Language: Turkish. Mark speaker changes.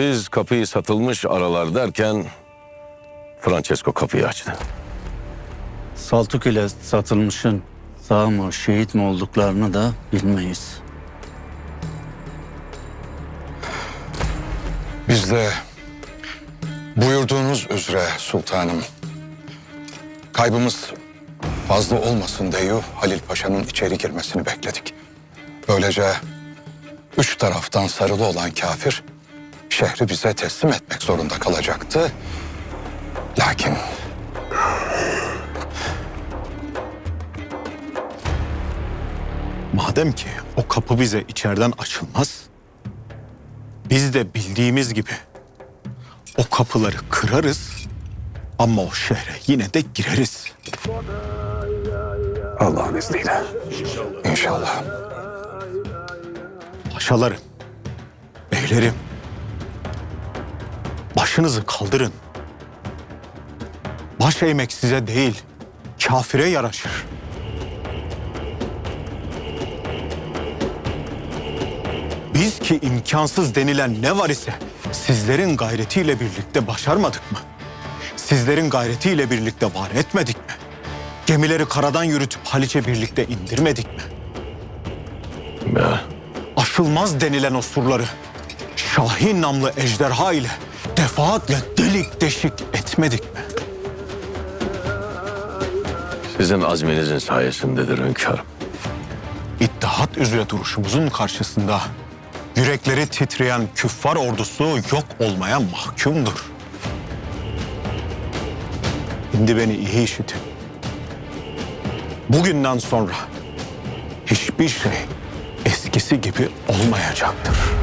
Speaker 1: Biz kapıyı satılmış aralar derken Francesco kapıyı açtı.
Speaker 2: Saltuk ile satılmışın sağ mı şehit mi olduklarını da bilmeyiz.
Speaker 3: Biz de buyurduğunuz üzere sultanım. Kaybımız fazla olmasın diye Halil Paşa'nın içeri girmesini bekledik. Böylece üç taraftan sarılı olan kafir şehri bize teslim etmek zorunda kalacaktı. Lakin
Speaker 4: Madem ki o kapı bize içeriden açılmaz, biz de bildiğimiz gibi o kapıları kırarız ama o şehre yine de gireriz.
Speaker 3: Allah'ın izniyle inşallah.
Speaker 4: Paşalarım, beylerim, başınızı kaldırın. Baş eğmek size değil, kafire yaraşır. Biz ki imkansız denilen ne var ise sizlerin gayretiyle birlikte başarmadık mı? Sizlerin gayretiyle birlikte var etmedik mi? Gemileri karadan yürütüp Haliç'e birlikte indirmedik mi?
Speaker 1: Ya,
Speaker 4: aşılmaz denilen o surları Şahin namlı ejderha ile defaatle delik deşik etmedik mi?
Speaker 1: sizin azminizin sayesindedir hünkârım.
Speaker 4: İttihat üzere duruşumuzun karşısında yürekleri titreyen küffar ordusu yok olmaya mahkumdur. Şimdi beni iyi işitin. Bugünden sonra hiçbir şey eskisi gibi olmayacaktır.